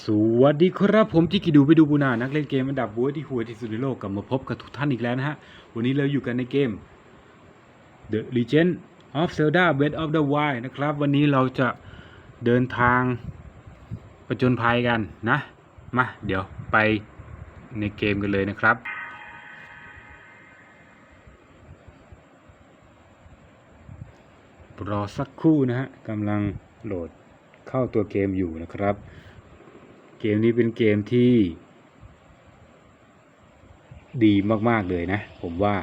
สวัสดีครับผมจิกิดูไปดูบูนานักเล่นเกมอันดับบัวที่หัวที่สุดในโลกกลับมาพบกับทุกท่านอีกแล้วนะฮะ วันนี้เราอยู่กันในเกม The Legend of Zelda Breath of the Wild นะครับ วันนี้เราจะเดินทางประจนภัยกันนะ มาเดี๋ยวไปในเกมกันเลยนะครับ รอสักครู่นะฮะกำลังโหลดเข้าตัวเกมอยู่นะครับ เกมนี้เป็นเกมที่ดีมากๆเลยนะ ผมว่า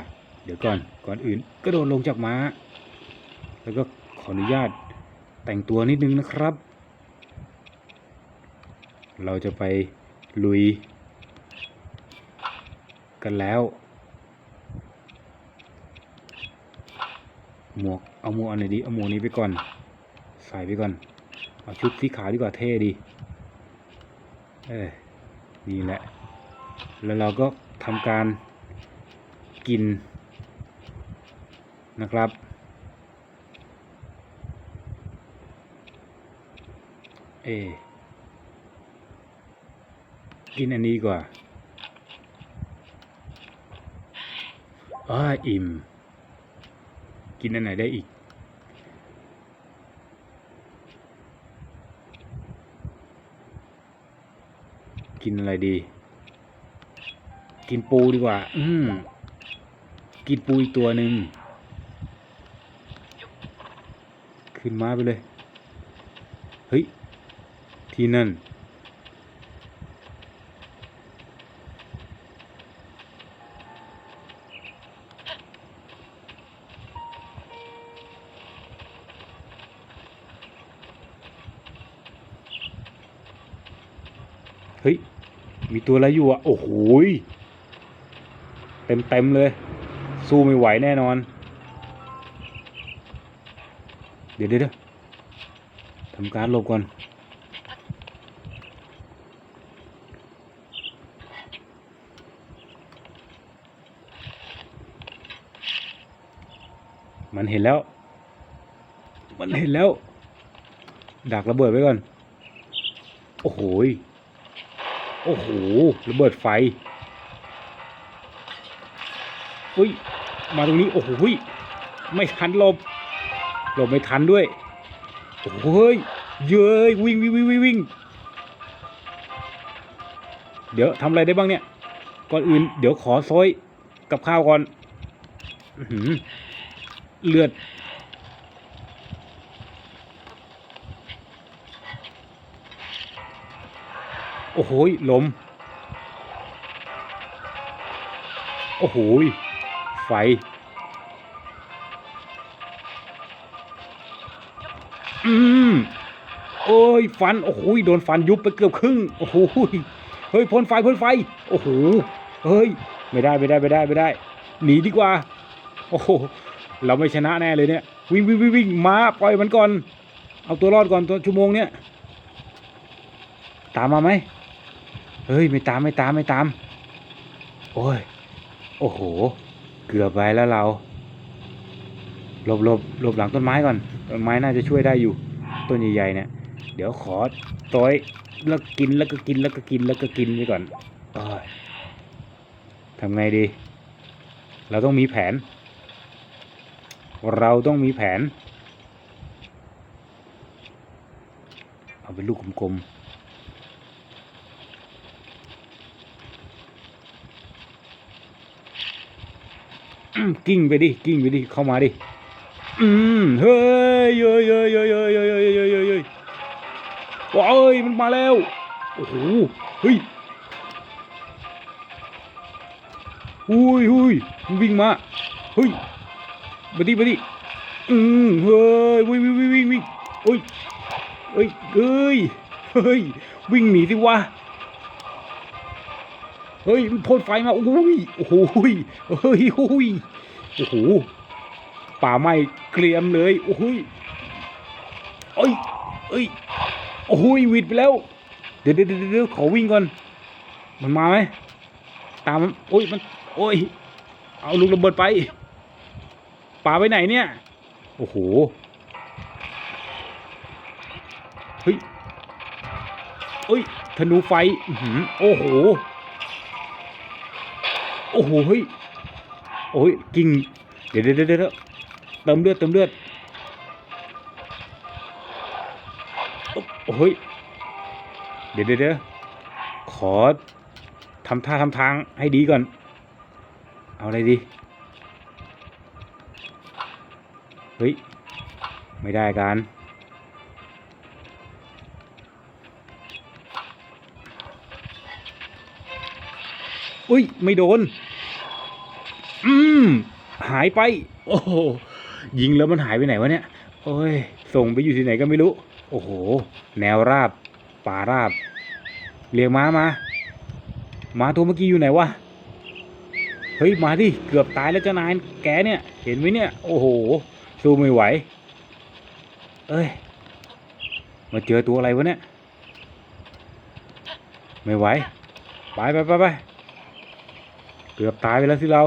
เดี๋ยวก่อนก่อนอื่นก็โดดลงจากม้า แล้วก็ขออนุญาตแต่งตัวนิดนึงนะครับ เราจะไปลุย กันแล้ว หมวกเอาหมวกอันไหนดีเอาหมวกนี้ไปก่อน ใส่ไปก่อน เอาชุดสีขาวดีกว่าเท่ดี เออนี่แหละ แล้วเราก็ทำการกินนะครับ เอ กินอันนี้กว่าอ้าอิ่ม กินอันไหนได้อีก กินอะไรดี กินปูดีกว่า อืมกินปูอีกตัวหนึ่งขึ้นมาไปเลย เฮ้ย ที่นั่น มีตัวอะไรอยู่อะ โอ้โหเต็มเต็มเลย สู้ไม่ไหวแน่นอน เดี๋ยวเดี๋ยวทำการหลบก่อนมันเห็นแล้ว มันเห็นแล้ว ดักระเบิดไว้ก่อน โอ้โห โอ้โหระเบิดไฟเฮ้ย มาตรงนี้ โอ้โหไม่ทันหลบหลบไม่ทันด้วย โอ้โหยเย้ยวิ่งวิ่งวิ่งวิ่งงเดี๋ยวทำอะไรได้บ้างเนี่ยก่อนอื่นเดี๋ยวขอซอยกับข้าวก่อนอเลือด โอ้โหลม โอ้โหไฟ อืมโอ้ยฟัน โอ้โหยโดนฟันยุบไปเกือบครึ่ง โอ้โหยเฮ้ยพ่นไฟพ่นไฟ โอ้โห เฮ้ย ไม่ได้ไม่ได้ไม่ได้ไม่ได้ หนีดีกว่า โอ้โห เราไม่ชนะแน่เลยเนี่ย วิ่งวิ่งวิ่งวิ่งมาปล่อยมันก่อน เอาตัวรอดก่อนตัวชั่วโมงเนี้ยตามมาไหม เฮ้ย ไม่ตามไม่ตามไม่ตาม โอ้ย โอ้โห เกือบไปแล้วเราหลบหลบหลบหลังต้นไม้ก่อน ต้นไม้น่าจะช่วยได้อยู่ ต้นใหญ่ๆเนี่ย เดี๋ยวขอต้อยแล้วกินแล้วก็กินแล้วก็กินแล้วก็กินไปก่อนโอ้ยทำไงดี เราต้องมีแผน เราต้องมีแผน เอาเป็นลูกกลมๆ กิ้งไปดิ กิ้งไปดิ เข้ามาดิ อืม เฮ้ยเฮ้ยเฮ้ยเฮ้ยเฮ้ยเฮ้ยเฮ้ยเฮ้ยเฮ้ยเฮ้ยว้าวเอ้ยมันมาแล้ว โอ้โห เฮ้ยหุยหุยมันวิ่งมา เฮ้ยมาดิมาดิ อืม เฮ้ย วิ่งวิ่งวิ่งวิ่งวิ่งเฮ้ยเฮ้ยเฮ้ย เฮ้ย วิ่งหนีสิวะ เฮ้ยมันพ่นไฟมาโอ้ยโอ้โหยเฮ้ยโอ้ยโอ้โหป่าไหม้เกรียมเลยโอ้โหยเอ้ยเอ้ยโอ้โหยวิดไปแล้ว เดี๋ยวเดี๋ยวเดี๋ยวขอวิ่งก่อน มันมาไหมตามมันโอ้ยมันโอ้ยเอาลูกระเบิดไปป่าไปไหนเนี่ยโอ้โหเฮ้ยเอ้ยธนูไฟอือโอ้โห อ้โหเฮ้ยโอ้ยกิ่งเดี๋ยวเดี๋ยวเดี๋ยวเติมเลือดเติมเลือดโอ้โหยเดี๋ยวเดี๋ยวเดี๋ยวขอทำท่าทำทางให้ดีก่อน เอาอะไรดี เฮ้ย ไม่ได้การอุ้ย ไม่โดนายไป โอ้โหยิงแล้วมันหายไปไหนวะเนี่ย โอ้ย ส่งไปอยู่ที่ไหนก็ไม่รู้ โอ้โห แนวราบ ป่าราบ เรียกม้ามา ม้าตัวเมื่อกี้อยู่ไหนวะ เฮ้ย มาดิ เกือบตายแล้วเจ้านาย แกเนี่ย เห็นไหมเนี่ย โอ้โห สู้ไม่ไหว เอ้ย มาเจอตัวอะไรวะเนี่ย ไม่ไหว ไปไปไปไป เกือบตายไปแล้วสิเรา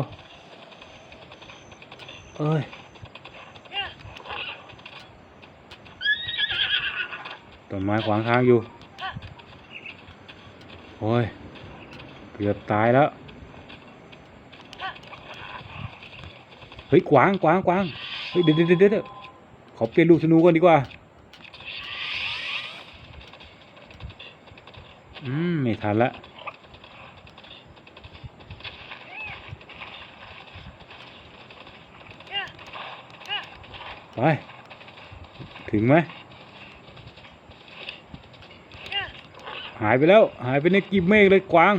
เอ้ย ต้นไม้ขวางทางอยู่ โอ้ย เกือบตายแล้ว เฮ้ยกวางกวางกวางเฮ้ยเดี๋ยวเดี๋ยวเดี๋ยวเดี๋ยวขอเปลี่ยนลูกธนูก่อนดีกว่า อืม ไม่ทันละ ไปถึงไหมหายไปแล้ว หายไปในกิบเมฆเลยกวาง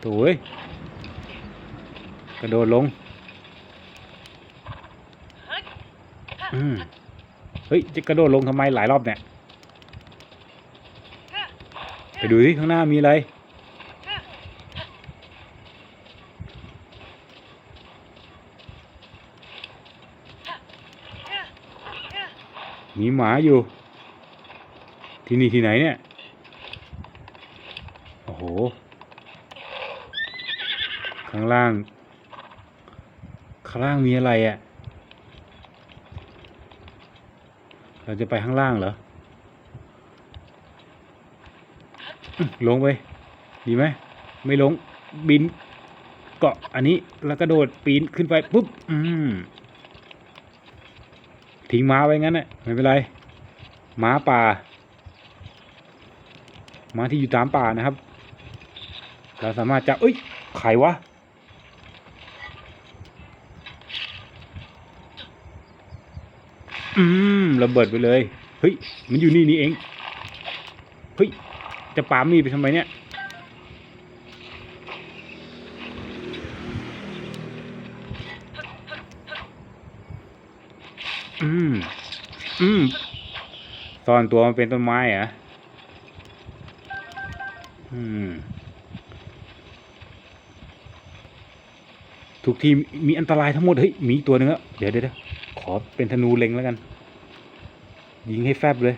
โถ่เอ้ยกระโดดลงเฮ้ย จะกระโดดลงทำไมหลายรอบเนี่ย ไปดูสิข้างหน้ามีอะไร มีหมาอยู่ ที่นี่ที่ไหนเนี่ย โอ้โห ข้างล่าง ข้างล่างมีอะไรอะ่ะ เราจะไปข้างล่างเหรอ ลงไป ดีไหม ไม่ลง บิน เกาะอันนี้ แล้วกระโดดปีนขึ้นไป ปุ๊บ อืม ทิ้งม้าไว้งั้นน่ะไม่เป็นไรม้าป่าม้าที่อยู่ตามป่านะครับ เราสามารถจะเอ้ยไขวะอืมระเบิดไปเลยเฮ้ยมันอยู่นี่นี่เองเฮ้ยจะปามีไปทำไมเนี่ย อืม อืมซ่อนตัวมันเป็นต้นไม้เหรอะอืม ทุกทีมีอันตรายทั้งหมด เฮ้ย มีตัวหนึงแล้วเดี๋ยวเดี๋ยวเดี๋ยวขอเป็นธนูเล็งแล้วกัน ยิงให้แฟบเลย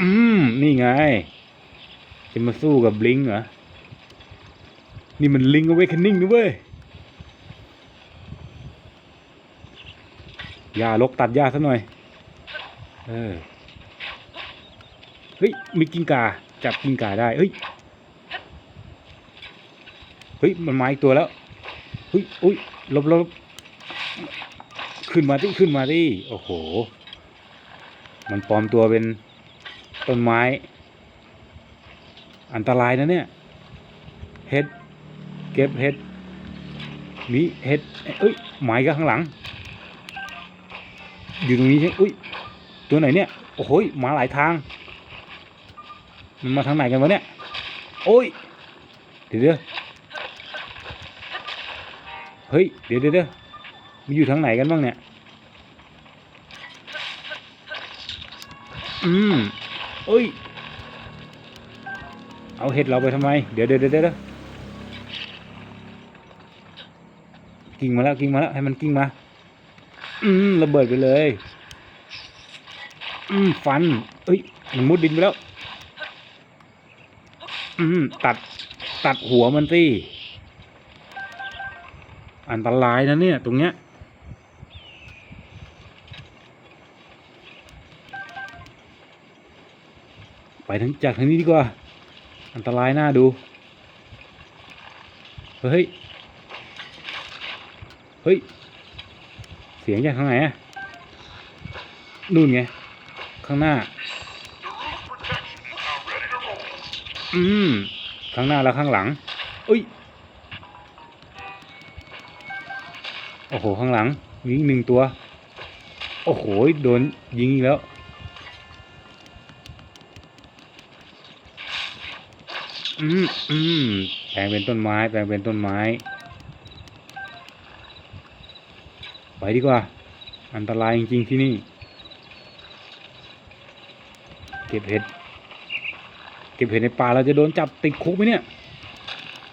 อืม นี่ไง จะมาสู้กับบลิงเหรอ นี่มันลิงเอาไว้คันนิ่งนะเว้ย หญ้าลกตัดหญ้าซะหน่อย เออ เฮ้ย มีกิ้งก่า จับกิ้งก่าได้ เฮ้ย เฮ้ย มันมาอีกตัวแล้ว เฮ้ยอุ้ยลบลบขึ้นมาที่ขึ้นมาที่โอ้โห มันปลอมตัวเป็นต้นไม้ อันตรายนะเนี่ยเห็ด เก็บเห็ด มีเห็ด เอ้ย หมายก็ข้างหลัง อยู่ตรงนี้ใช่อุ้ยตัวไหนเนี่ยโอ้โหยมาหลายทาง มันมาทางไหนกันวะเนี่ยโอ้ยเดี๋ยวเดี๋ยวเฮ้ยเดี๋ยวเดี๋ยวเดี๋ยวมันอยู่ทางไหนกันบ้างเนี่ยอืมเอ้ย เอาเห็ดเราไปทำไม เดี๋ยวเดี๋ยวเดี๋ยวเดี๋ยวกิ่งมาแล้วกิ่งมาแล้วให้มันกิ่งมา อืมระเบิดไปเลย อืมฟัน เอ้ยมันมุดดินไปแล้ว อืมตัด ตัดหัวมันสิอันตรายนะเนี่ย ตรงเนี้ย ไปทางจากทางนี้ดีกว่า อันตรายหน่าดู เฮ้ย เฮ้ย สียงจากทางไหนอะนู่นไง ข้างหน้า อืม ข้างหน้าแล้วข้างหลังเอ้ย โอ้โห ข้างหลังมีอีกหนึ่งตัว โอ้โห โดนยิงอีกแล้ว อืม อืม แปลงเป็นต้นไม้ แปลงเป็นต้นไม้ ไปดีกว่า อันตรายจริงๆที่นี่ เก็บเห็ด เก็บเห็ดในป่าเราจะโดนจับติดคุกไหมเนี่ย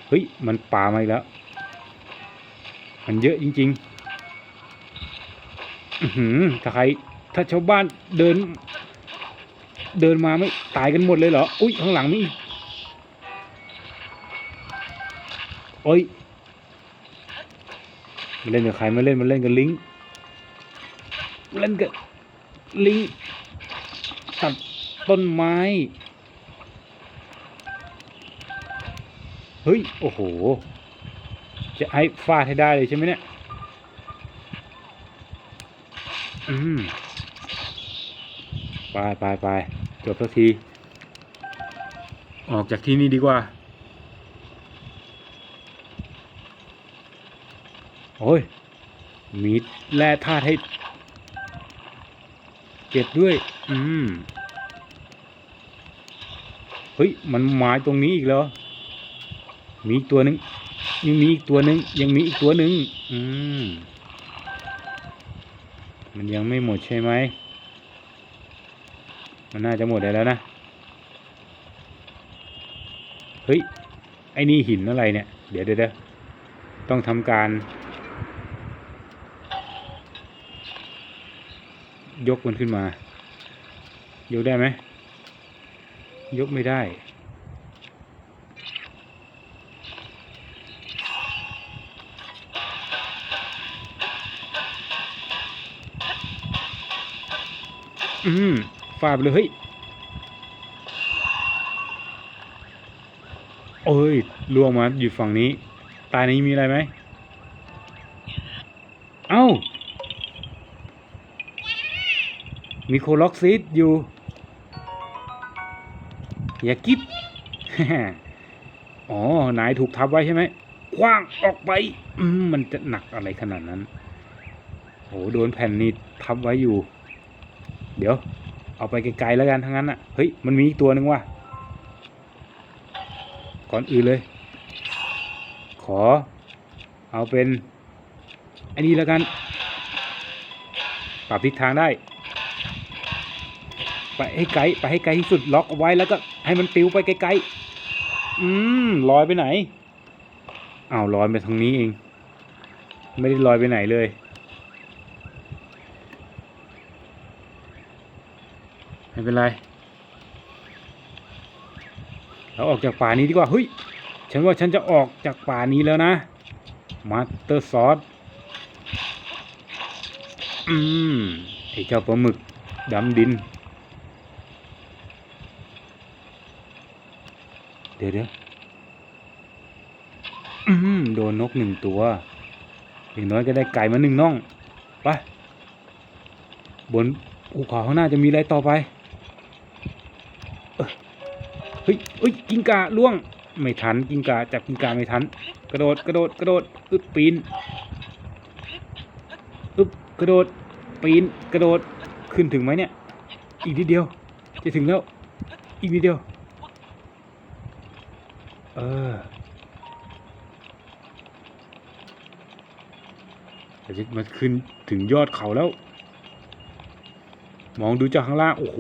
เฮ้ย มันป่ามาอีกแล้ว มันเยอะจริงๆหือถ้าใคร ถ้าชาวบ้านเดิน เดินมาไม่ตายกันหมดเลยเหรอ อุ้ยข้างหลังมีอีกโอ้ย มาเล่นกับใครมาเล่นมาเล่นกับลิงเล่นกับลิงตัดต้นไม้ เฮ้ย โอ้โห จะให้ฟาดให้ได้เลยใช่ไหมเนี่ย อืม ไปไปไปจบสักที ออกจากที่นี่ดีกว่า โอ้ย มีแร่ธาตุให้ เก็บด้วย อืม เฮ้ย มันหมายตรงนี้อีกแล้วมีอีกตัวหนึ่งยังมีอีกตัวหนึ่งยังมีอีกตัวหนึ่งอืม มันยังไม่หมดใช่ไหม มันน่าจะหมดได้แล้วนะ เฮ้ย ไอ้นี่หินอะไรเนี่ย เดี๋ยวเดี๋ยวต้องทำการ ยกมันขึ้นมา ยกได้ไหม ยกไม่ได้ อืมฟาดเลยเฮ้ยโอ้ยล่วงมาอยู่ฝั่งนี้ ตายนี้มีอะไรไหม เอ้า มีโคล็อกซิดอยู่อย่ากิบอ๋อ นายถูกทับไว้ใช่ไหมคว้างออกไป อืมมันจะหนักอะไรขนาดนั้นโอ้โดนแผ่นนี้ทับไว้อยู่ เดี๋ยว เอาไปไกลๆแล้วกันทั้งนั้นอะ เฮ้ย มันมีอีกตัวหนึ่งว่ะ ก่อนอื่นเลย ขอ เอาเป็น อันนี้แล้วกัน ปรับทิศทางได้ ไปให้ไกลไปให้ไกลที่สุดล็อกเอาไว้แล้วก็ให้มันปลิวไปไกลๆอืมลอยไปไหนอ้าวลอยไปทางนี้เอง ไม่ได้ลอยไปไหนเลย ไม่เป็นไรเราออกจากป่านี้ดีกว่าเฮ้ยฉันว่าฉันจะออกจากป่านี้แล้วนะมาสเตอร์ซอสอืมไอเจ้าปลาหมึกดำดิน เดี๋ยวเดี๋ยวโดนนกหนึ่งตัว อย่างน้อยก็ได้ไก่มาหนึ่งน่อง ไป บนภูเขาข้างหน้าจะมีอะไรต่อไป เฮ้ยเฮ้ย กิงกาล่วง ไม่ทัน กิงกาจับกิงกาไม่ทัน กระโดด กระโดด กระโดด อึบปีน อึบกระโดด ปีน กระโดด ขึ้นถึงไหมเนี่ย อีกนิดเดียว จะถึงแล้ว อีกนิดเดียว เออเราจะมาขึ้นถึงยอดเขาแล้ว มองดูจากข้างล่าง โอ้โห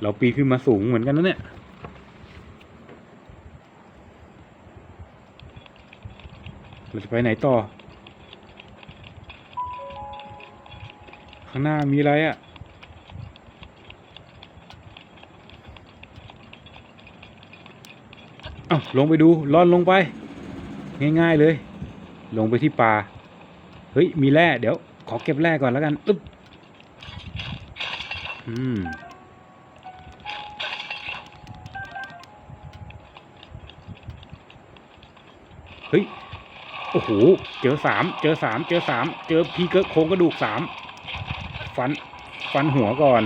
เราปีนขึ้นมาสูงเหมือนกันนะเนี่ยเราจะไปไหนต่อ ข้างหน้ามีอะไรอะ่ะ ลงไปดูล่อนลงไป ง่าย ๆเลย ลงไปที่ปลาเฮ้ยมีแร่เดี๋ยว ขอเก็บแร่ก่อนแล้วกันอึ๊บอืมเฮ้ยโอ้โหเจอสามเจอสามเจอสามเจอพีเกอร์โครงกระดูกสามฟัน ฟันหัวก่อน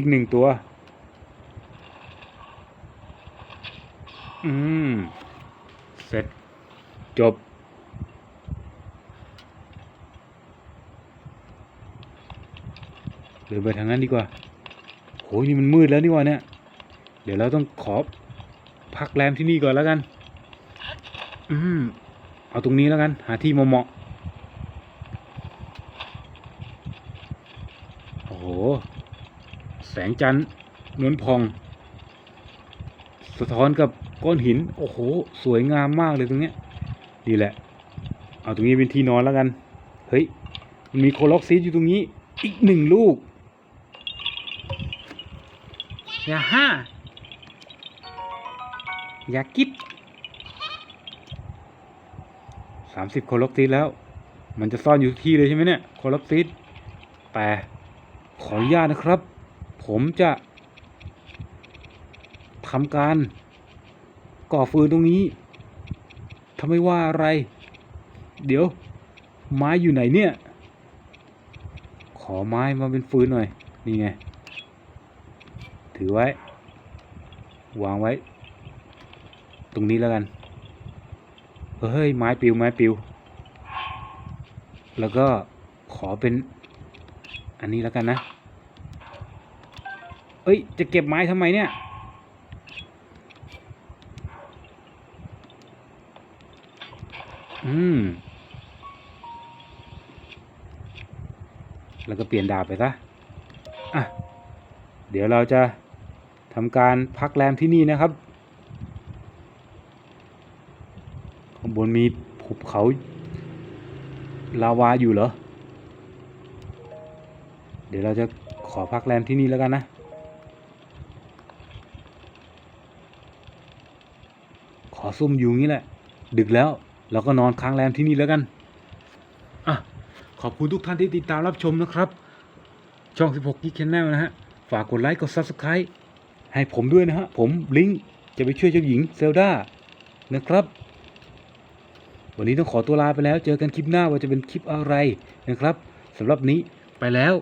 อีกหนึ่งตัว อืม เสร็จ จบ เดินไปทางนั้นดีกว่า โห นี่มันมืดแล้วนี่ว่าเนี่ย เดี๋ยวเราต้องขอพักแรมที่นี่ก่อนแล้วกัน อืม เอาตรงนี้แล้วกัน หาที่เหมาะๆโอ้โห แส งจันทร์นวลพอง สะท้อนกับก้อนหิน โอ้โห สวยงามมากเลยตรงเนี้ยนี่แหละ เอาตรงนี้เป็นที่นอนแล้วกัน เฮ้ย มันมีโคล็อกซีดอยู่ตรงนี้ อีกหนึ่งลูกอย่าห้าอย่ากิดสามสิบโคล็อกซีดแล้ว มันจะซ่อนอยู่ที่เลยใช่ไหมเนี่ยโคล็อกซีดแต่ขออนุญาตนะครับ ผมจะทำการก่อฟืนตรงนี้ทำไมว่าอะไร เดี๋ยว ไม้อยู่ไหนเนี่ย ขอไม้มาเป็นฟืนหน่อย นี่ไง ถือไว้ วางไว้ ตรงนี้แล้วกัน เฮ้ย ไม้ปิว ไม้ปิว แล้วก็ขอเป็นอันนี้แล้วกันนะ เอ้ย จะเก็บไม้ทำไมเนี่ย อืม แล้วก็เปลี่ยนดาบไปซะ อะ เดี๋ยวเราจะทำการพักแรมที่นี่นะครับ ข้างบนมีภูเขาลาวาอยู่เหรอ เดี๋ยวเราจะขอพักแรมที่นี่แล้วกันนะ ขอซุ่มอยู่งี้แหละ ดึกแล้วเราก็นอนค้างแรมที่นี่แล้วกันอะขอบคุณทุกท่านที่ติดตามรับชมนะครับ ช่อง 16 Geek Channel นะฮะ ฝากกดไลค์กด Subscribe ให้ผมด้วยนะฮะ ผมลิงก์จะไปช่วยเจ้าหญิงเซลดานะครับ วันนี้ต้องขอตัวลาไปแล้ว เจอกันคลิปหน้าว่าจะเป็นคลิปอะไรนะครับสำหรับนี้ไปแล้ว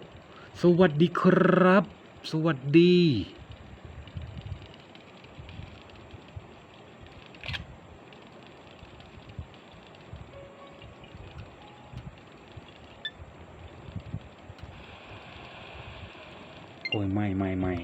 สวัสดีครับ สวัสดี ไม่ไม่ไม่